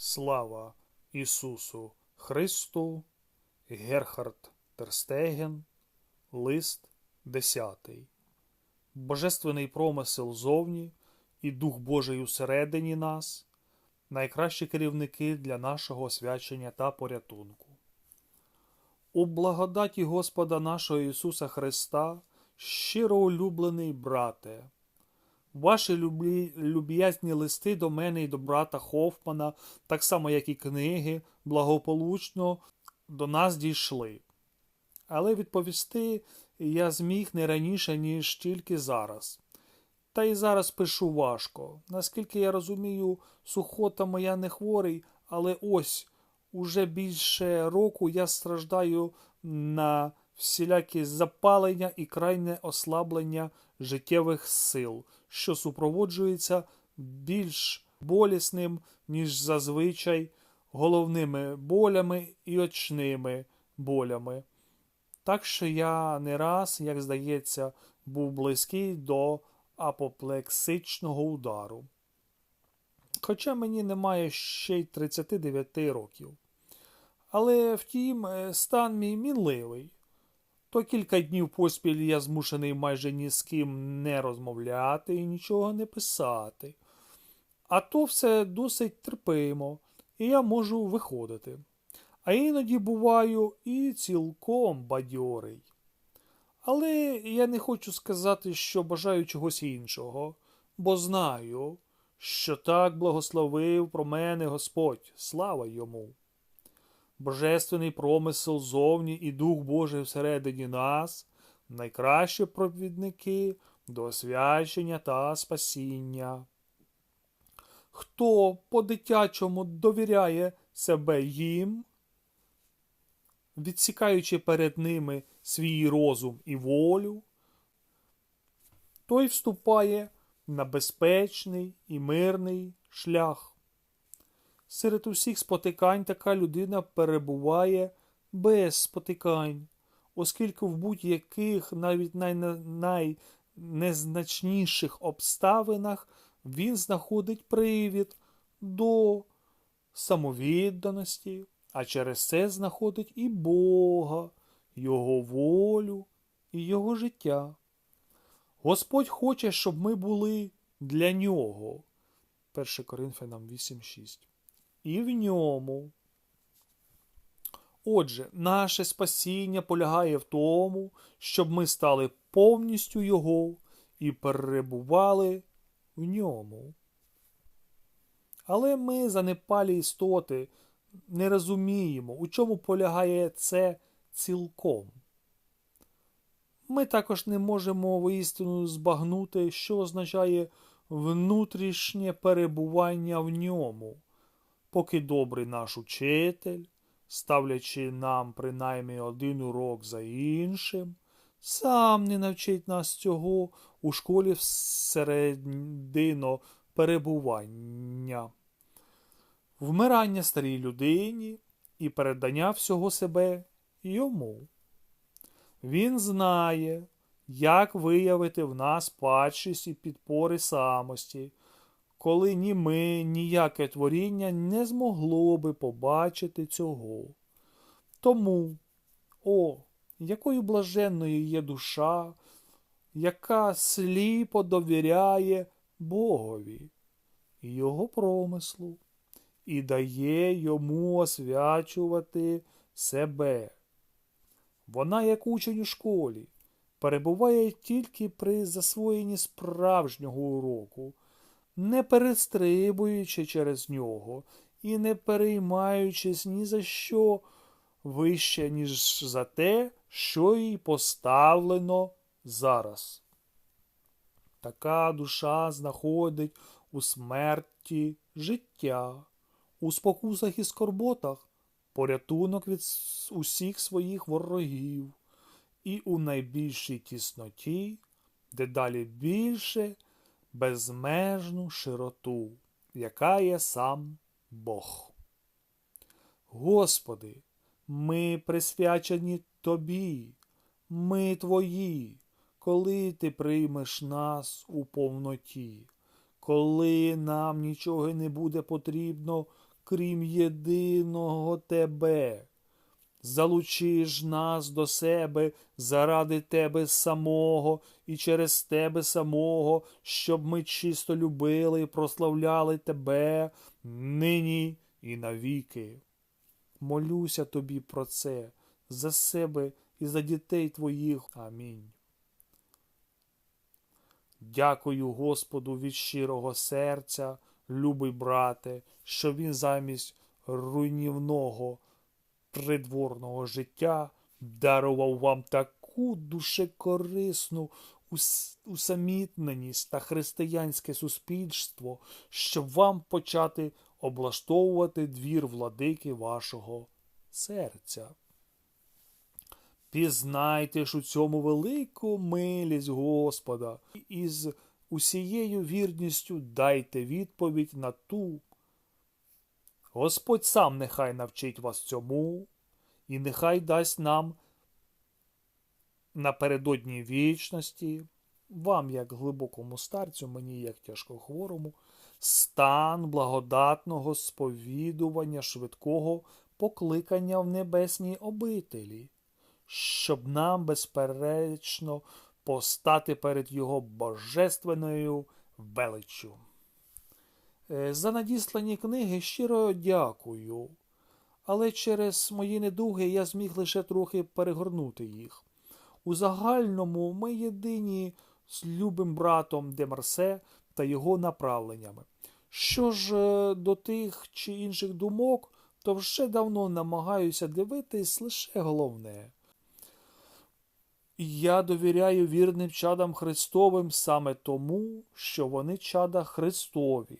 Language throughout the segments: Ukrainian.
Слава Ісусу Христу, Герхард Терстеген, Лист 10. Божественний промисел зовні і Дух Божий усередині нас, найкращі керівники для нашого освячення та порятунку. У благодаті Господа нашого Ісуса Христа, щиро улюблений брате, Ваші люблі, люб'язні листи до мене і до брата Хофмана, так само як і книги, благополучно до нас дійшли. Але відповісти я зміг не раніше, ніж тільки зараз. Та й зараз пишу важко. Наскільки я розумію, сухота моя не хворий, але ось уже більше року я страждаю на всілякі запалення і крайне ослаблення життєвих сил, що супроводжується більш болісним, ніж зазвичай, головними болями і очними болями. Так що я не раз, як здається, був близький до апоплексичного удару. Хоча мені немає ще й 39 років. Але втім, стан мій мінливий. То кілька днів поспіль я змушений майже ні з ким не розмовляти і нічого не писати. А то все досить терпимо, і я можу виходити. А іноді буваю і цілком бадьорий. Але я не хочу сказати, що бажаю чогось іншого, бо знаю, що так благословив про мене Господь, слава йому. Божественний промисел зовні і Дух Божий всередині нас, найкращі провідники до освячення та спасіння. Хто по-дитячому довіряє себе їм, відсікаючи перед ними свій розум і волю, той вступає на безпечний і мирний шлях. Серед усіх спотикань така людина перебуває без спотикань, оскільки в будь-яких навіть найнезначніших обставинах він знаходить привід до самовідданості, а через це знаходить і Бога, Його волю і Його життя. Господь хоче, щоб ми були для нього. 1 Коринфянам 8.6 і в ньому. Отже, наше спасіння полягає в тому, щоб ми стали повністю Його і перебували в ньому. Але ми, занепалі істоти, не розуміємо, у чому полягає це цілком. Ми також не можемо воістину збагнути, що означає внутрішнє перебування в ньому поки добрий наш учитель, ставлячи нам принаймні один урок за іншим, сам не навчить нас цього у школі всередино перебування, вмирання старій людині і передання всього себе йому. Він знає, як виявити в нас падшість і підпори самості, коли ні ми, ніяке творіння не змогло би побачити цього. Тому, о, якою блаженною є душа, яка сліпо довіряє Богові і Його промислу, і дає йому освячувати себе. Вона, як учень у школі, перебуває тільки при засвоєнні справжнього уроку не перестрибуючи через нього і не переймаючись ні за що вище, ніж за те, що їй поставлено зараз. Така душа знаходить у смерті життя, у спокусах і скорботах порятунок від усіх своїх ворогів, і у найбільшій тісноті, дедалі більше безмежну широту, яка є сам Бог. Господи, ми присвячені Тобі, ми Твої, коли Ти приймеш нас у повноті, коли нам нічого не буде потрібно, крім єдиного тебе. Залучи ж нас до себе заради тебе самого і через тебе самого, щоб ми чисто любили і прославляли тебе нині і навіки. Молюся тобі про це за себе і за дітей твоїх. Амінь. Дякую Господу від щирого серця, любий брате, що він замість руйнівного придворного життя дарував вам таку душекорисну усамітненість та християнське суспільство, щоб вам почати облаштовувати двір владики вашого серця. Пізнайте ж у цьому велику милість Господа, і з усією вірністю дайте відповідь на ту. Господь сам нехай навчить вас цьому, і нехай дасть нам напередодні вічності, вам, як глибокому старцю, мені, як тяжкохворому, стан благодатного сповідування швидкого покликання в небесній обителі щоб нам, безперечно, постати перед Його божественною величчю. Е, За надіслані книги щиро дякую, але через мої недуги я зміг лише трохи перегорнути їх. У загальному ми єдині з любим братом Демарсе та його направленнями. Що ж е, до тих чи інших думок, то вже давно намагаюся дивитись лише головне. Я довіряю вірним чадам Христовим саме тому, що вони чада Христові,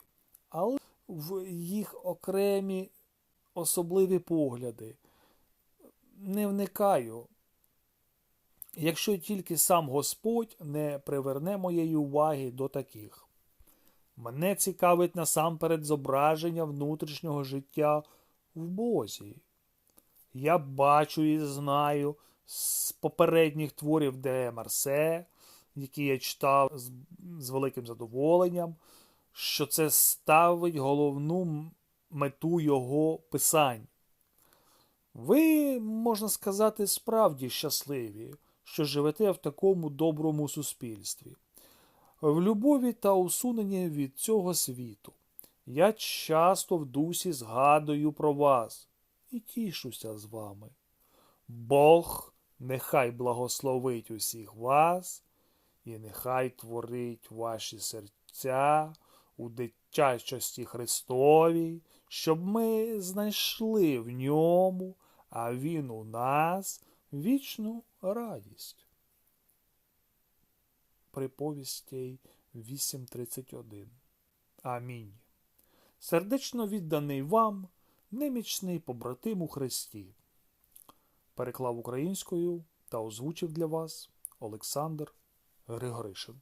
але в їх окремі особливі погляди не вникаю, якщо тільки сам Господь не приверне моєї уваги до таких. Мене цікавить насамперед зображення внутрішнього життя в Бозі. Я бачу і знаю з попередніх творів Де Марсе, які я читав з, з великим задоволенням, що це ставить головну мету його писань. Ви, можна сказати, справді щасливі, що живете в такому доброму суспільстві, в любові та усуненні від цього світу. Я часто в дусі згадую про вас і тішуся з вами. Бог нехай благословить усіх вас, і нехай творить ваші серця у дитячості Христовій, щоб ми знайшли в ньому, а Він у нас вічну радість. Приповістей 8.31 Амінь. Сердечно відданий вам, немічний побратим у Христі. Переклав українською та озвучив для вас Олександр Григоришин.